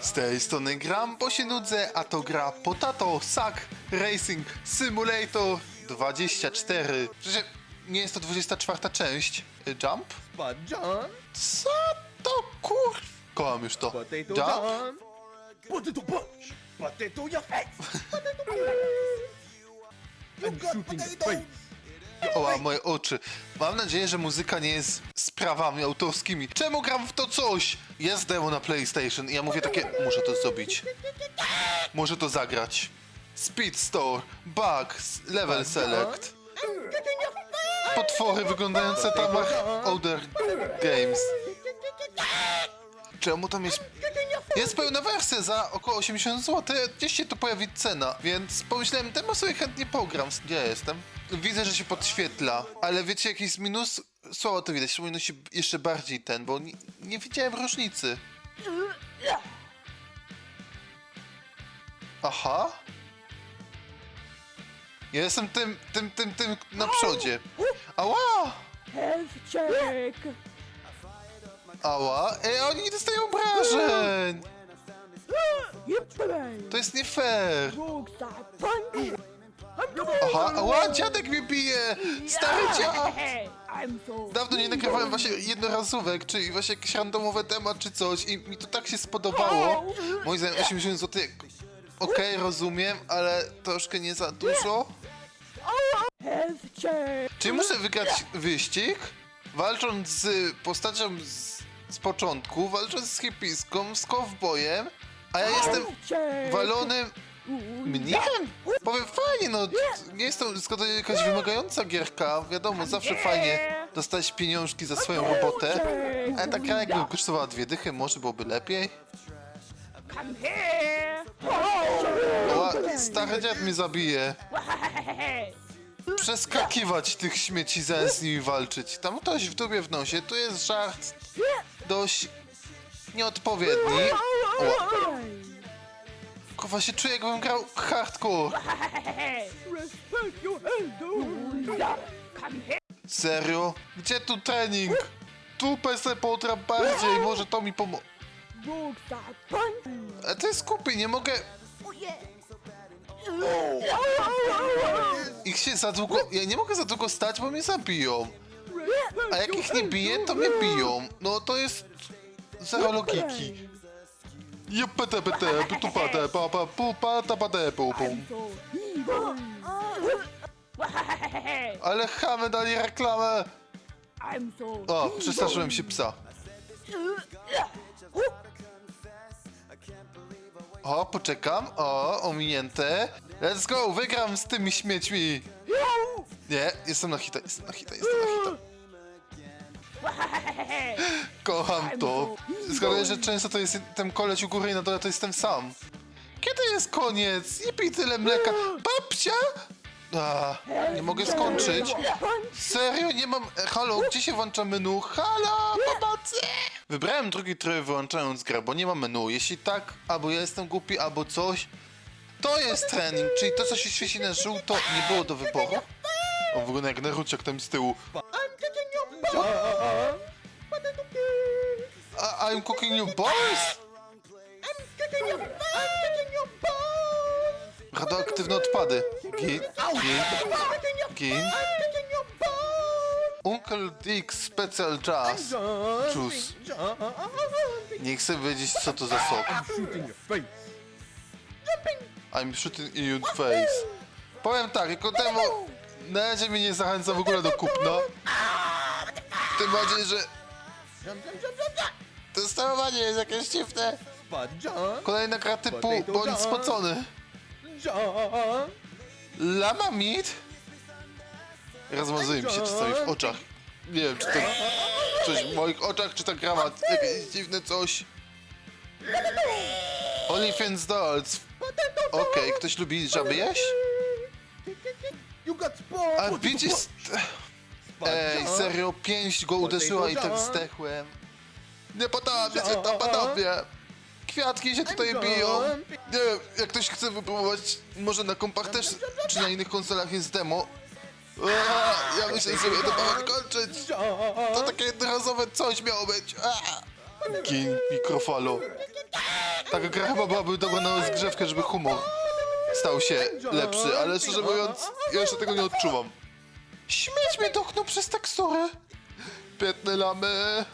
Z tej strony gram, bo się nudzę, a to gra Potato Sack Racing Simulator 24. Przecież nie jest to 24 część. Y, Jump? John, Co to kur... Kocham już to. Potato Jump? John, Potato Punch, Potato your face, Potato I'm shooting the face. Oła, moje oczy. Mam nadzieję, że muzyka nie jest sprawami autorskimi. Czemu gram w to coś? Jest demo na PlayStation i ja mówię takie, muszę to zrobić. Muszę to zagrać. Speed Store, Bug, Level Select. Potwory wyglądające tam jak Other Games. Czemu tam jest... Jest pełna wersja za około 80 zł. Gdzieś się tu pojawi cena, więc pomyślałem, demo sobie chętnie pogram. Gdzie ja jestem? Widzę, że się podświetla, ale wiecie jaki jest minus? Słabo to widać, się jeszcze bardziej ten, bo nie, nie widziałem różnicy. Aha. Ja jestem tym, tym, tym, tym na przodzie. Ała! Check! Ała! Ej, oni nie dostają obrażeń! To jest nie fair! Aha, ała, dziadek mnie bije! Stary dziad! Dawno nie nagrywałem właśnie jednorazówek, czyli właśnie jakieś randomowe temat czy coś i mi to tak się spodobało. Moim zdaniem 80 zł, okej, rozumiem, ale troszkę nie za dużo. Czy muszę wygrać wyścig? Walcząc z postacią z, z początku, walcząc z hipiską, z kowbojem, a ja jestem walonym mnichem? Powiem fajnie, no nie. jest to zgoda jakaś wymagająca gierka, wiadomo, zawsze fajnie dostać pieniążki za swoją robotę, ale ta gra jakby kosztowała dwie dychy, może byłoby lepiej. Oła, stary dziad mnie zabije. Przeskakiwać tych śmieci, zamiast z nimi walczyć. Tam ktoś w dubie w nosie, tu jest żart dość nieodpowiedni. Oła, kurwa się czuję jakbym grał hardcore. Serio? Gdzie tu trening? Tu se potra bardziej, może to mi pomo... A to jest kupy, nie mogę... Ich się za długo... Ja nie mogę za długo stać, bo mnie zabiją. A jak ich nie biję, to mnie biją. No to jest... Zero logiki. Jupete pete, putupate, papa, pupa, tapate, pupum. So evil! Ale chamy dali reklamę. O, przestraszyłem się psa. O, poczekam. O, ominięte. Let's go, wygram z tymi śmiećmi. Nie, jestem na hita, jestem na hita, jestem na hita. Kocham to. Zgaduję, że często to jest ten koleś u góry i na dole to jest ten sam. Kiedy jest koniec? Nie pij tyle mleka. Babcia? A, nie mogę skończyć. Serio, nie mam... e, Halo, gdzie się włącza menu? Halo, pomocy! Wybrałem drugi tryb wyłączając grę, bo nie ma menu. Jeśli tak, albo ja jestem głupi, albo coś. To jest trening, czyli to, co się świeci na żółto, nie było do wyboru. On wygląda jak Naruciak tam z tyłu. A, I'm cooking you balls? I'm kicking your butt. I'm kicking your butt. Radioaktywne odpady. Kicking your butt. Uncle Dick Special Jazz. Juice. Nie chcę wiedzieć, co to za sok. shooting your face. Jumping. I'm shooting in your face. Powiem tak, jako demo na razie mnie nie zachęca w ogóle do kupna. Tym bardziej, że Jump, jump, jump, jump, jump. to sterowanie jest jakieś dziwne. Kolejna gra typu Potato bądź John. spocony. Lama meat? Rozmazuję mi się czasami w oczach. Nie wiem, czy to coś w moich oczach, czy ta gra ma jakieś dziwne coś. OnlyFans Dolls. Okej, ktoś lubi żaby jeść? You got spud. A st- Spud Ej, John. serio, pięść go uderzyła i tak zdechłem. Nie podoba się to, panowie! Kwiatki się tutaj biją. Nie wiem, jak ktoś chce wypróbować, może na kompach też, czy na innych konsolach jest demo. Ja myślę sobie, to mamy kończyć. To takie jednorazowe coś miało być. A. Gin, mikrofalo. Taka gra chyba byłaby dobra na rozgrzewkę, żeby humor stał się lepszy, ale szczerze mówiąc, ja jeszcze tego nie odczuwam. Śmieć mnie dotknął przez teksturę. Biedne lamy.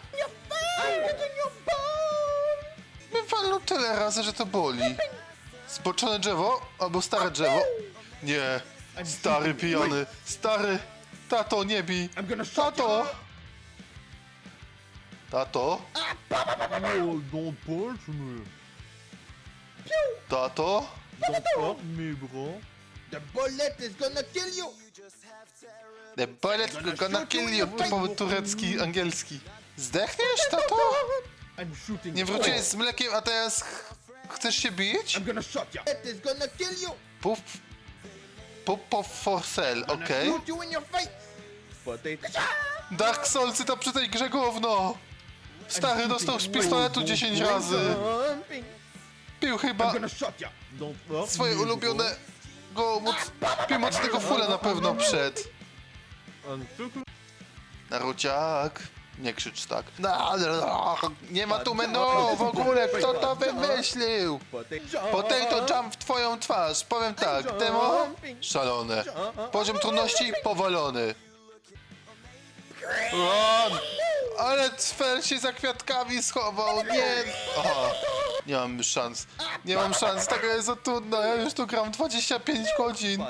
Mnie walnął tyle razy, że to boli. Zboczone drzewo albo stare drzewo? Nie. Stary pijany. Stary. Tato, nie bij. I'm gonna shut Tato. you. Tato. Oh, don't punch me. Tato. Don't me, bro. The bullet is gonna kill you. The bullet gonna kill you. Typowy turecki, angielski. Zdechniesz, tato? I'm shooting Nie wróciłeś z mlekiem, a teraz ch- chcesz się bić? I'm gonna shot you. It is gonna kill you. Puf. Puf for, for sale, okej. shoot you in your face. Potato. Dark Soulsy to przy tej grze gówno. Stary dostał z pistoletu 10 razy. Pił chyba I'm gonna shot you. Don't hurt swoje ulubione... Go, moc, pił mocnego fula na pewno przed. Naruciak. Nie krzycz tak. No, no, nie ma tu menu w ogóle, kto to wymyślił? Potato. Jump w twoją twarz, powiem tak, demo szalone. Poziom trudności powalony. Ale Cfer się za kwiatkami schował, nie! Aha, nie mam szans. Nie mam szans, taka jest za trudna, ja już tu gram 25 godzin.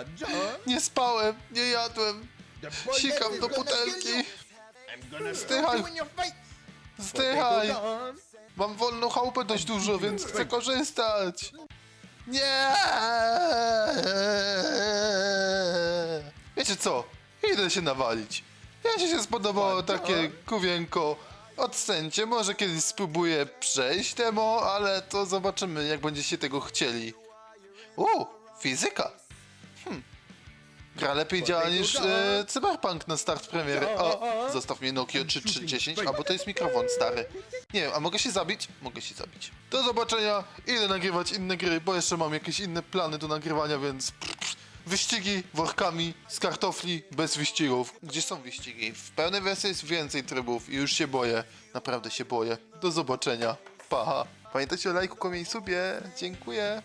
Nie spałem, nie jadłem, sikam do butelki. Zdychaj. Zdychaj! Mam wolną chałupę dość dużo, więc chcę korzystać. Nie! Wiecie co? Idę się nawalić. Jeśli się spodobało takie kuwienko, ocencie. Może kiedyś spróbuję przejść demo, ale to zobaczymy, jak będziecie tego chcieli. U, fizyka. Hmm. Gra lepiej działa niż e, Cyberpunk na start premiery. O, zostaw mnie Nokia 3310, albo to jest mikrofon stary. Nie wiem, a mogę się zabić? Mogę się zabić. Do zobaczenia, idę nagrywać inne gry, bo jeszcze mam jakieś inne plany do nagrywania, więc... Wyścigi workami z kartofli bez wyścigów. Gdzie są wyścigi? W pełnej wersji jest więcej trybów i już się boję. Naprawdę się boję. Do zobaczenia. Pa. Pamiętajcie o lajku, komie i subie. Dziękuję.